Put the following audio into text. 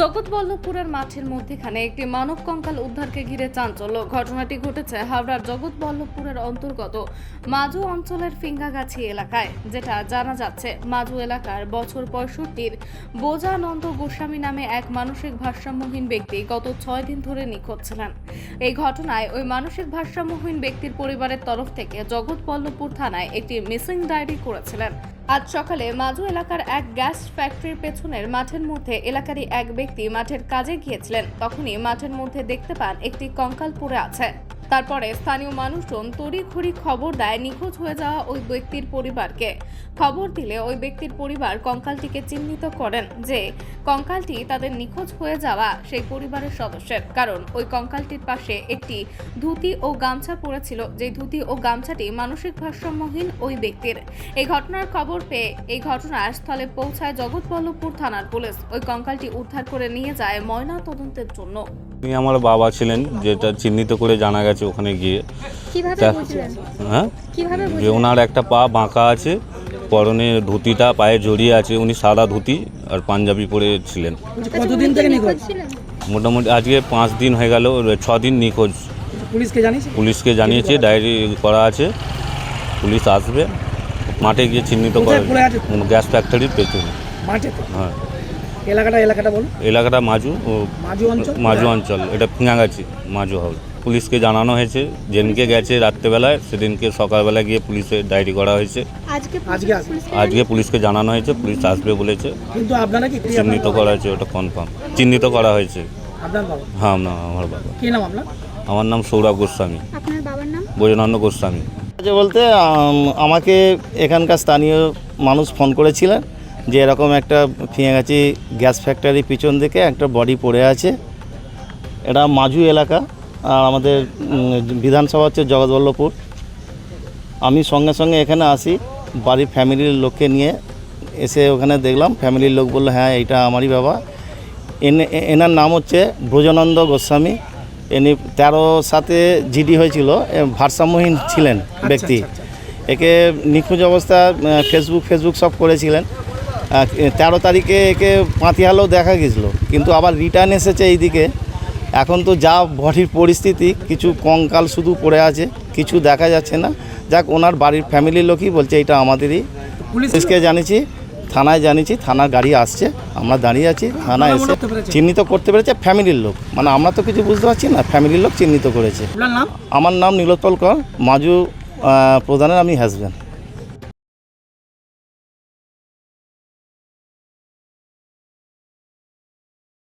জগৎবল্লভপুরের মাঠের মধ্যেখানে একটি মানব কঙ্কাল উদ্ধারকে ঘিরে চাঞ্চল্য। ঘটনাটি ঘটেছে হাওড়ার জগৎবল্লভপুরের অন্তর্গত মাজু অঞ্চলের ফিঙ্গাগাছি এলাকায়, যেটা জানা যাচ্ছে মাজু এলাকার বছর পঁয়ষট্টির বোজানন্দ গোস্বামী নামে এক মানসিক ভারসাম্যহীন ব্যক্তি গত ছয় দিন ধরে নিখোঁজ ছিলেন। এই ঘটনায় ওই মানসিক ভারসাম্যহীন ব্যক্তির পরিবারের তরফ থেকে জগৎবল্লভপুর থানায় একটি মিসিং ডায়েরি করেছিলেন। আজ সকালে মাঝু এলাকার এক গ্যাস ফ্যাক্টরির পেছনের মাঠের মধ্যে এলাকারই এক ব্যক্তি মাঠের কাজে গিয়েছিলেন। তখনই মাঠের মধ্যে দেখতে পান একটি কঙ্কাল পড়ে আছে। তারপরে স্থানীয় মানুষজন তড়িঘড়ি খবর দেয়, নিখোঁজ হয়ে যাওয়া ওই ব্যক্তির পরিবারকে। খবর দিলে ওই ব্যক্তির পরিবার কঙ্কালটিকে চিহ্নিত করেন যে, কঙ্কালটি তাদের নিখোঁজ হয়ে যাওয়া সেই পরিবারের সদস্যের। কারণ ওই কঙ্কালটির পাশে একটি ধুতি ও গামছা পড়েছিল যে ধুতি ও গামছাটি মানসিক ভারসাম্যহীন ওই ব্যক্তির। এই ঘটনার খবর পেয়ে এই ঘটনার স্থলে পৌঁছায় জগৎবল্লভপুর থানার পুলিশ। ওই কঙ্কালটি উদ্ধার করে নিয়ে যায় ময়না তদন্তের জন্য আমার বাবা ছিলেন, যেটা চিহ্নিত করে জানা গেছে ওখানে গিয়ে। তা- হ্যাঁ? যে ওনার একটা পা বাঁকা আছে পরনে ধুতিটা পায়ে জড়িয়ে আছে উনি সাদা ধুতি আর পাঞ্জাবি পরে ছিলেন। আচ্ছা, কতদিন থেকে নিখোঁজ? নিখোঁজ মোটামুটি আজকে পাঁচ দিন হয়ে গেল ছ দিন নিখোঁজ। পুলিশকে জানিয়েছে ডায়েরি করা আছে। পুলিশ আসবে মাঠে গিয়ে চিহ্নিত করে আছে? গ্যাস ফ্যাক্টরির পেছনে। হ্যাঁ। এলাকাটা এলাকাটা বলো এলাকাটা মাজু ও মাজু অঞ্চল? মাজু অঞ্চল এটা ফিঙাগাছি মাজু হাউস। পুলিশকে জানানো হয়েছে। যেদিনকে গেছে রাত্রেবেলায় সেদিনকে সকালবেলা গিয়ে পুলিশের ডায়েরি করা হয়েছে। আজকে আজকে পুলিশকে জানানো হয়েছে পুলিশ আসবে বলেছে। কিন্তু আপনারা কি কে চিহ্নিত করা হয়েছে ওটা কনফার্ম চিহ্নিত করা হয়েছে। হ্যাঁ না আমার বাবা। কি নাম আপনার? আমার নাম সৌরভ গোস্বামী। আপনার বৈজনন্দ গোস্বামী। যে বলতে আমাকে এখানকার স্থানীয় মানুষ ফোন করেছিলেন যে এরকম একটা ফিয়াগাছি গ্যাস ফ্যাক্টরি পিছন দিকে একটা বডি পড়ে আছে। এটা মাজু এলাকা। আর আমাদের বিধানসভা হচ্ছে জগৎবল্লভপুর। আমি সঙ্গে সঙ্গে এখানে আসি বাড়ির ফ্যামিলির লোককে নিয়ে। এসে ওখানে দেখলাম ফ্যামিলির লোক বলল হ্যাঁ এটা আমারই বাবা। এনে এনার নাম হচ্ছে ব্রজনন্দ গোস্বামী। ইনি তেরো সাথে জিডি হয়েছিল এ ভারসাম্যহীন ছিলেন ব্যক্তি। আচ্ছা, একে নিখোঁজ অবস্থা ফেসবুক ফেসবুক সব করেছিলেন। তেরো তারিখে একে পাঁতিয়ালেও দেখা গেছিল কিন্তু আবার রিটার্ন এসেছে এইদিকে। এখন তো যা বডির পরিস্থিতি কিছু কঙ্কাল শুধু পড়ে আছে কিছু দেখা যাচ্ছে না। যাক ওনার বাড়ির ফ্যামিলির লোকই বলছে এটা আমাদেরই। পুলিশ পুলিশকে জানিয়েছি থানায় জানিয়েছি থানার গাড়ি আসছে আমরা দাঁড়িয়ে আছি থানায় এসে? চিহ্নিত করতে পেরেছে ফ্যামিলির লোক। মানে আমরা তো কিছু বুঝতে পারছি না ফ্যামিলির লোক চিহ্নিত করেছে। আমার নাম নীলোৎপল কর মাজু প্রধানের আমি হাজব্যান্ড